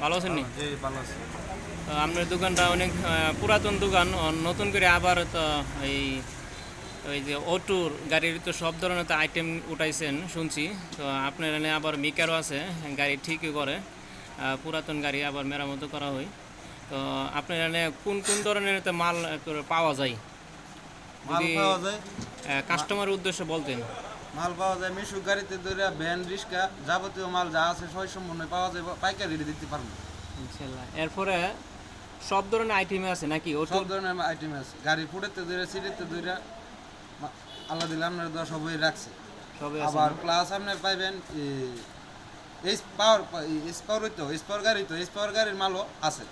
ভালো আছেন নি? জি ভালো আছে। আপনার দোকানটা অনেক পুরাতন দোকান নতুন করে আবার তো এই ওই যে অটোর গাড়ির তো সব ধরনের তো আইটেম উঠাইছেন শুনছি। তো আপনার এখানে আবার মিকারও আছে গাড়ি ঠিকই করে। পুরাতন গাড়ি আবার মেরামতো করা হয়। তো আপনার এখানে কোন কোন ধরনের তো মাল পাওয়া যায়? যদি- কাস্টমারের উদ্দেশ্যে বলতেন। মাল পাওয়া যায় মিশুক গাড়িতে ধরে ভ্যান রিক্সা যাবতীয় মাল যা আছে সই সম্পূর্ণ পাওয়া যায় পাইকারি রেটে দিতে পারব। ইনশাল্লাহ। এরপরে সব ধরনের আইটেম আছে নাকি? ও সব ধরনের আইটেম আছে। গাড়ি ফুটেতে ধরে সিটেতে ধরে আল্লাহ দিলে আপনার দশ সবই রাখছে। সবে আবার প্লাস আপনি পাইবেন এই পাওয়ার স্পাওয়ার তো স্পাওয়ার গাড়ি তো স্পাওয়ার গাড়ির মালও আছে।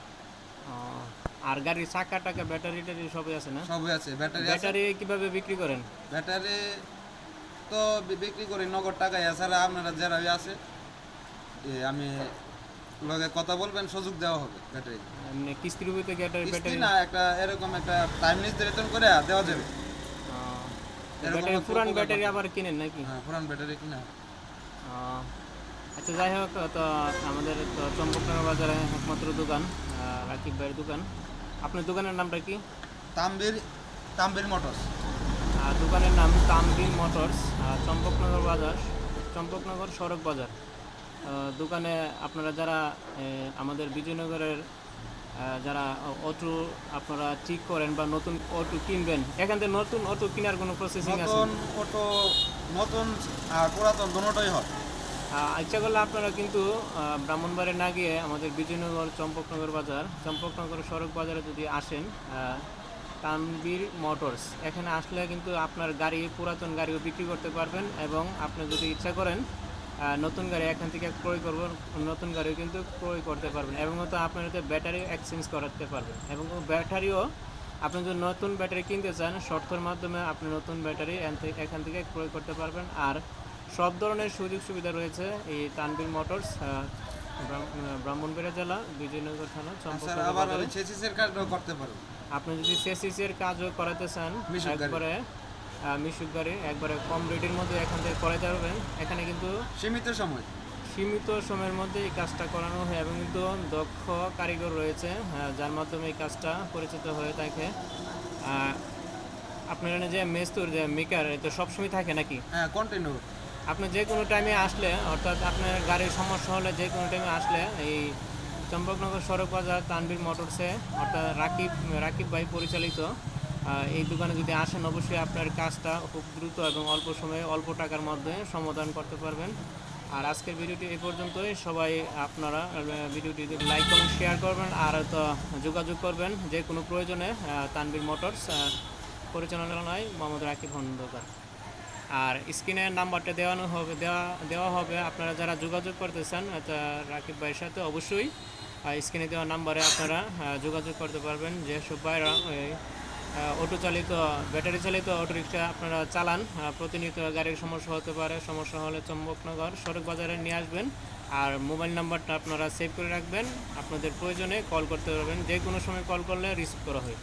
আর গাড়ির চাকা টাকা ব্যাটারি ট্যাটারি সবই আছে না? সবই আছে ব্যাটারি ব্যাটারি কীভাবে বিক্রি করেন? ব্যাটারি তো বিক্রি করি নগদ টাকায়। এছাড়া আপনারা যারা ওই আছে আমি লগে কথা বলবেন সুযোগ দেওয়া হবে ব্যাটারি। এমনি কিস্তির উপরে ব্যাটারি ব্যাটারি না একটা এরকম একটা টাইম নির্ধারিত করে দেওয়া যাবে। ব্যাটারি পুরান ব্যাটারি আবার কিনেন নাকি? হ্যাঁ পুরান ব্যাটারি কিনা আচ্ছা যাই হোক তো আমাদের তো চম্পকনগর বাজারে একমাত্র দোকান রাকিব ভাইয়ের দোকান। আপনার দোকানের নামটা কি? তাম্বির তাম্বির মোটরস। দোকানের নাম তামবিন মোটরস চম্পকনগর বাজার চম্পকনগর সড়ক বাজার। দোকানে আপনারা যারা আমাদের বিজয়নগরের যারা অটো আপনারা ঠিক করেন বা নতুন অটো কিনবেন এখান থেকে নতুন অটো কেনার কোনো প্রসেসিং আছে? নতুন অটো নতুন আর পুরাতন দুটোই হয়। ইচ্ছা করলে আপনারা কিন্তু ব্রাহ্মণবাড়ি না গিয়ে আমাদের বিজয়নগর চম্পকনগর বাজার চম্পকনগর সড়ক বাজারে যদি আসেন তানবীর মোটরস। এখানে আসলে কিন্তু আপনার গাড়ি, পুরাতন গাড়িও বিক্রি করতে পারবেন এবং আপনি যদি ইচ্ছা করেন নতুন গাড়ি এখান থেকে ক্রয় করব নতুন গাড়িও কিন্তু ক্রয় করতে পারবেন এবং তো আপনার হয়তো ব্যাটারি এক্সচেঞ্জ করাতে পারবেন এবং ব্যাটারিও আপনি যদি নতুন ব্যাটারি কিনতে চান, শর্তের মাধ্যমে আপনি নতুন ব্যাটারি এখান থেকে- ক্রয় করতে পারবেন। আর সব ধরনের সুযোগ সুবিধা রয়েছে এই তানবীর মোটরস ব্রাহ্মণবাড়িয়া জেলা বিজয়নগর থানা স্যার আবার বাজারে। ওই চেসিসের কাজটাও করতে পারব। আপনি যদি সেসিসের কাজও করাতে চান। একবারে মিশুক গাড়ি একবারে কম রেটের মধ্যে এখান থেকে করাতে পারবেন। এখানে কিন্তু সীমিত সময়। সীমিত সময়ের মধ্যে এই কাজটা করানো হয় এবং কিন্তু দক্ষ কারিগর রয়েছে যার মাধ্যমে এই কাজটা পরিচিত হয়ে থাকে। আপনার এখানে যে মেস্তুর যে মেকার তো সবসময় থাকে নাকি? হ্যাঁ কন্টিনিউ আপনি যে কোনো টাইমে আসলে, অর্থাৎ আপনার গাড়ির সমস্যা হলে যে কোনো টাইমে আসলে, এই চম্পকনগর সড়ক বাজার তানবীর মোটরসে, অর্থাৎ রাকিব রাকিব ভাই পরিচালিত এই দোকানে যদি আসেন, অবশ্যই আপনার কাজটা খুব দ্রুত এবং অল্প সময়ে, অল্প টাকার মধ্যে সমাধান করতে পারবেন। আর আজকের ভিডিওটি এই পর্যন্তই। সবাই আপনারা ভিডিওটি লাইক কমেন্ট শেয়ার করবেন, আর তো যোগাযোগ করবেন যে কোনো প্রয়োজনে তানবীর মোটরস পরিচালনায় মোহাম্মদ রাকিব খন্দকার আর স্ক্রিনের নাম্বারটা দেওয়ানো হবে, দেওয়া দেওয়া হবে। আপনারা যারা যোগাযোগ করতে চান তা রাকিব ভাইয়ের সাথে অবশ্যই স্ক্রিনে দেওয়া নাম্বারে আপনারা যোগাযোগ করতে পারবেন। যেসব ভাইরা অটো চালিত, ব্যাটারি চালিত অটো রিক্সা আপনারা চালান প্রতিনিয়ত গাড়ির সমস্যা হতে পারে। সমস্যা হলে চম্বকনগর সড়ক বাজারে নিয়ে আসবেন। আর মোবাইল নাম্বারটা আপনারা সেভ করে রাখবেন। আপনাদের প্রয়োজনে কল করতে পারবেন। যে কোনো সময় কল করলে রিসিভ করা হয়।